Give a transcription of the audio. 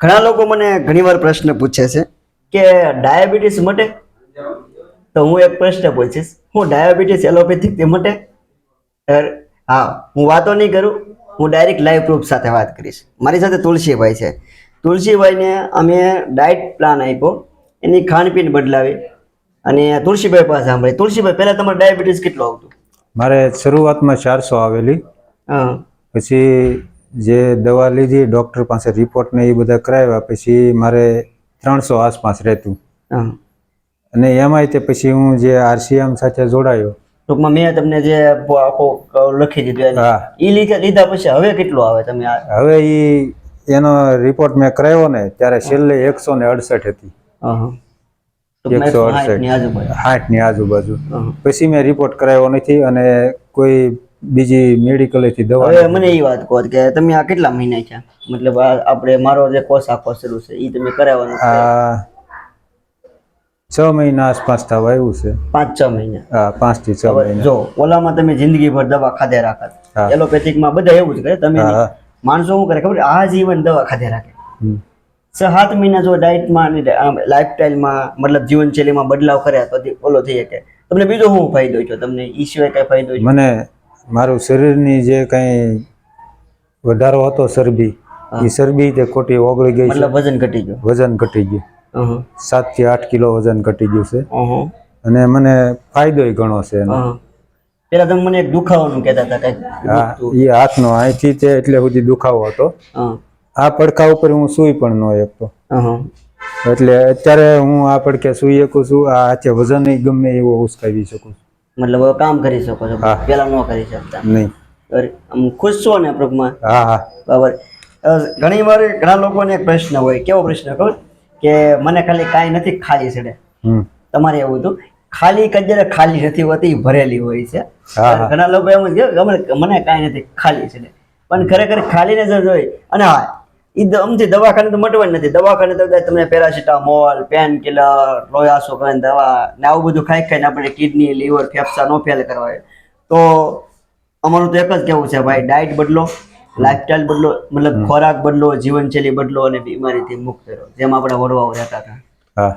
ઘણા લોકો મને ઘણીવાર પ્રશ્ન પૂછે છે કે ડાયાબિટીસ મટે? તો હું એક પ્રશ્ન પૂછીશ. હું ડાયાબિટીસ એલોપેથિકથી મટે? હા હું વાતો નહીં કરું. હું ડાયરેક્ટ લાઈવ પ્રૂફ સાથે વાત કરીશ. મારી સાથે તુલસીભાઈ છે. તુલસીભાઈને અમે ડાયટ પ્લાન આપ્યો. એની ખાણપીણ બદલાવી. અને તુલસીભાઈ પાસે સાંભળી. તુલસીભાઈ પહેલાં તમારે ડાયાબિટીસ કેટલું આવતું? મારે શરૂઆતમાં ચારસો આવેલી. હા. પછી જે દવા લીધી ડૉક્ટર પાસે રિપોર્ટ ને એ બધા કરાવ્યા પછી મારે ત્રણસો આસપાસ રહેતું. અને એમાંય તે પછી હું જે આરસીએમ સાથે જોડાયો. ટૂંકમાં મેં તમને જે આખો લખી દીધું હા. એ લીધા લીધા પછી હવે કેટલું આવે તમે હવે એ એનો રિપોર્ટ મેં કરાવ્યો ને ત્યારે છેલ્લે એકસો ને અડસઠ હતી. એકસો અડસઠ. 160 ની આજુબાજુ. પછી મેં રિપોર્ટ કરાવ્યો નથી અને કોઈ બીજી મેડિકલેથી દવા હવે મને એ વાત કહો કે તમે આ કેટલા મહિના છે મતલબ આપણે મારો જે કોર્સ આખો શરૂ છે એ તમે કરાવવાનો છે. આ છ મહિના આસપાસ થવા આવ્યું છે. પાંચ છ મહિના. હા પાંચથી છ મહિના. જો ઓલામાં તમે જિંદગીભર દવા ખાધે રાખત એલોપેથિકમાં બધા એવું જ કરે તમે. માણસો શું કરે ખબર આ જીવન દવા ખાધે રાખે. છ સાત મહિના જો ડાયટમાં લાઈફસ્ટાઈલમાં મતલબ જીવનશૈલીમાં બદલાવ કર્યા તો ઓલો થઈ શકે. તમને બીજો શું ફાયદો છે તમને ઈ સિવાય કઈ ફાયદો મને મારું શરીરની જે કંઈ વધારો હતો ચરબી એ ચરબી તે ખોટી ઓગળી ગઈ એટલે મતલબ વજન ઘટી ગયું? વજન ઘટી ગયું. સાતથી આઠ કિલો વજન ઘટી ગયું છે. અને મને ફાયદો ઘણો છે પેલા તમે મને એક દુખાવાનું કહેતા હતા કંઈક એ હાથનો અહીંથી તે એટલે સુધી દુખાવો હતો. આ પડખા ઉપર હું સુઈ પણ ન એક તો એટલે અત્યારે હું આ પડખે સુઈ શકું છું આ હાથે વજન ગમે એવો ઉસકાવી શકું છું. મતલબ કામ કરી શકો છો પેલા ન કરી શકતા. નહીં. આમ ખુશ છો ને પ્રભુમાં હા હા. બરાબર. ઘણી વાર ઘણા લોકોને એક પ્રશ્ન હોય કેવો પ્રશ્ન કહું કે મને ખાલી કાંઈ નથી ખાલી છે હમ. તમારે એવું હતું? ખાલી કજરે ખાલી નથી હોતી ભરેલી હોય છે. ઘણા લોકો એમ જ મને કાંઈ નથી ખાલી છે પણ ખરેખર ખાલી નથી જોઈ અને હા એ અમથી દવાખાને તો મટવાની નથી. દવાખાને તો તમને પેરાસિટામોલ પેન કિલર લોયાસો કરીને દવા ને આવું બધું ખાઈ ખાઈને આપણે કિડની લીવર ફેફસા નો ફેલ કરવા તો અમારું તો એક જ કેવું છે ભાઈ ડાયટ બદલો લાઈફસ્ટાઈલ બદલો મતલબ ખોરાક બદલો જીવનશૈલી બદલો અને બીમારીથી મુક્ત રહો. જેમ આપણે વડવાઓ રહેતા હતા. હા.